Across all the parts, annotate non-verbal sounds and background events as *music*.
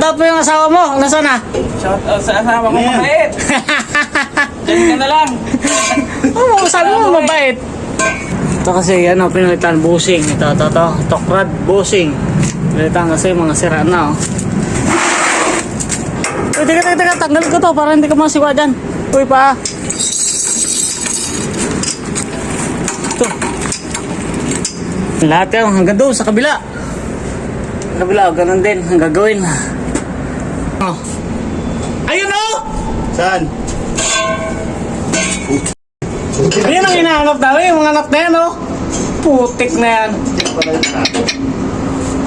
Dapat po yung asawa mo. Nasaan na? Shout out sa asawa ko mabait. *laughs* Diyan ka na lang. Oo, sabi mo mabait. Ito kasi ano, pinalitan busing. Ito, ito, ito. Tokrad busing. Pinalitan kasi mga sira na oh. Uy, teka, teka, teka. Tanggal ko to para hindi ka masiwa dyan. Uy, pa. Ito. Lahat yan, hanggang doon sa kabila. Sa kabila, oh, ganun din ang gagawin. Oh. Ayun oh! Saan? Yan ang hinahanap namin, yung mga anak na yan, oh. Putik na yan.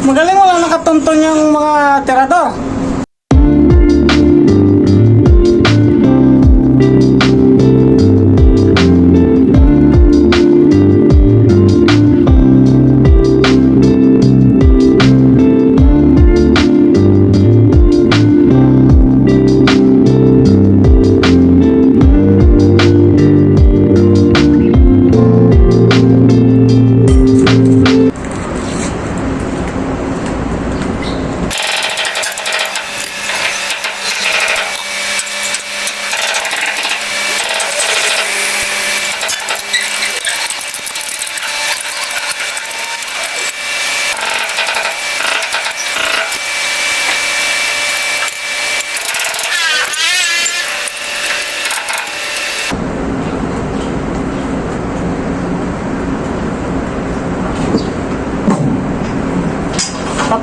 Magaling wala nakatuntun yung mga tirador.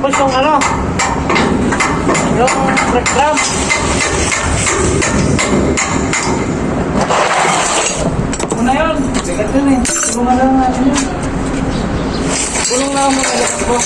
Tapos yung ano, yung reclam. Una yun. Bigat yun eh. Nga lang natin yun. Kulong na ako mga ko.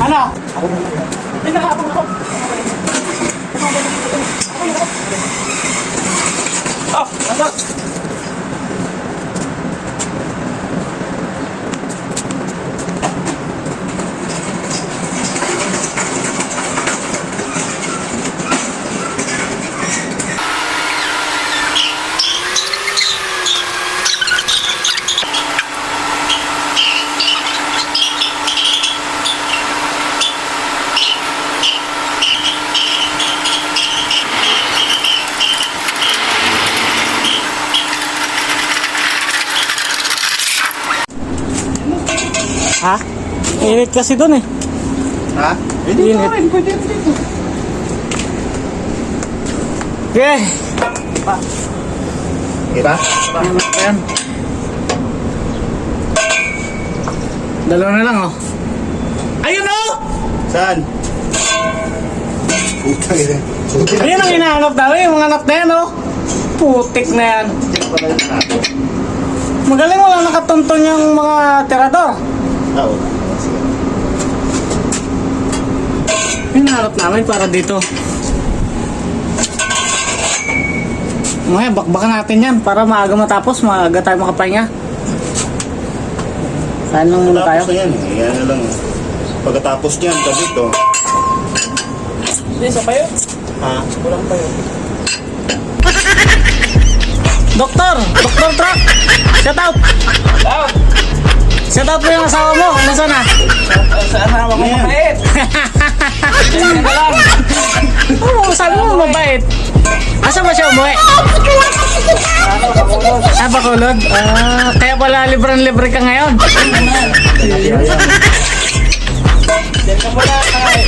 Ano? Pinakaabang ako. Ha? Init kasi doon eh. Ha? Init. Pwede dito. Okay. Kita? Ano ba yan? Dalawa na lang oh. Ayun oh! Saan? Putang ina. Ayun ang hinahanap namin, yung mga anak na yan oh. Putik na yan. Magaling wala nakatuntun yung mga tirador. Oo. Sige. Hinahanap namin para dito. Ngayon, bakbakan natin yan para maaga matapos, maaga tayo makapahinga. Kain lang muna tayo. Tapos na yan. eh. Yan na lang. Pagkatapos niyan, sabi to. Hindi, isa pa yun. Ha? Kulang pa yun. Doktor! Doktor Truck! Shout out! Ah! Shout out po yung asawa mo. Nasaan na? Na ako Ayan. mabait? Oo, sabi mo mabait. Asa ba siya umuwi? Ah, Bacolod? Ah, kaya pala libre-libre ka ngayon.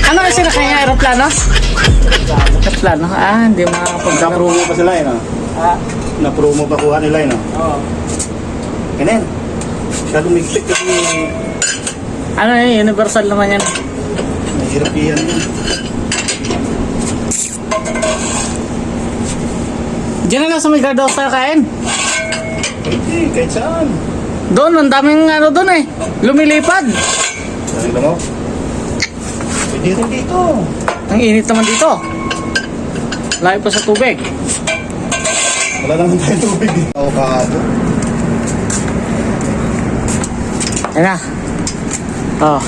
Ano kasi na kanya aeroplano? Aeroplano? Ah, hindi makakapag Nakapromo pa sila yun, ah. Ha? Na-promo pa kuha nila yun, ah. Oo. Ganyan. Masyadong migpit kasi Ano yun, universal naman yan. mahirap yan yun. Diyan na lang sa may guardhouse tayo kain. Hindi, kahit saan. Doon, ang daming ano doon eh. Lumilipad. Nakita mo? Pwede rin dito. Ang init naman dito. Layo pa sa tubig. Wala naman tayo tubig. Avocado. Yan na. Oh.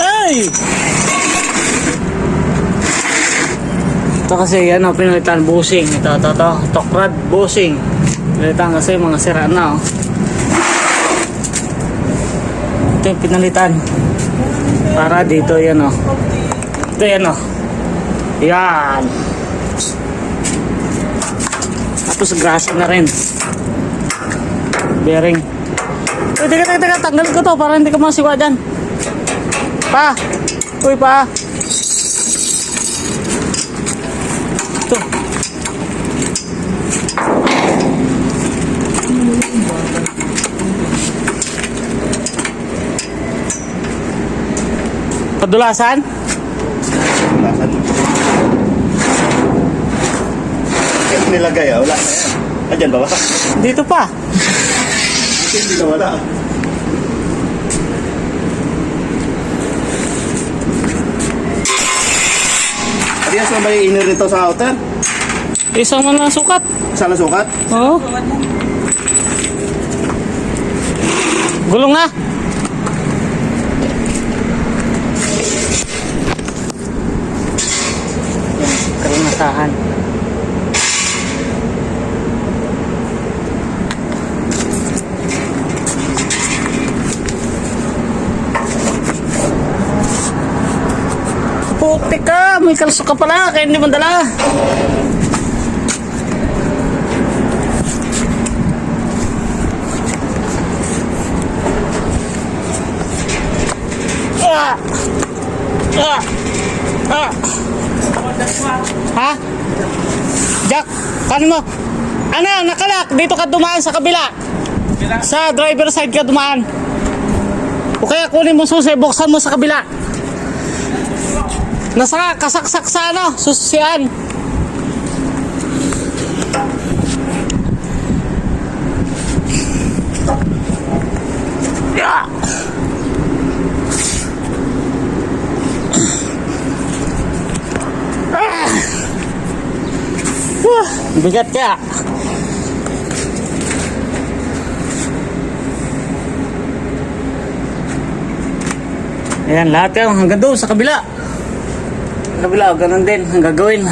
Ay! Ito kasi yan o, pinalitan busing. Ito, ito, ito. Tokrad busing. Pinalitan kasi mga sira na o. Ito yung pinalitan. Para dito yan o. Ito yan o. Yan. Tapos grasa na rin. Bearing. Uy, teka, teka, teka. Tanggal ko to para hindi ka masiwa dyan. Pa! Uy, pa! Ito. Padulasan? Nasaan? Kaya nilagay ah, wala na yan. Andyan ba ba? Dito pa. Hindi na wala. Parehas na ba yung inner nito sa outer? Isang man lang sukat. Saan na sukat? Oo. Gulong na. Yan, Karanasahan. Puti ka, may kalso ka pala, kaya hindi mo dala. Ha? Jack, kanin mo. Ano, nakalak. Dito ka dumaan sa kabila. Sa driver side ka dumaan. O kaya kunin mo susi, buksan mo sa kabila. Nasa kasaksak sa ano, susian. Wah, bigat kaya. Ayan, lahat yan. Hanggang doon sa kabila. Kabila, ganun din ang gagawin.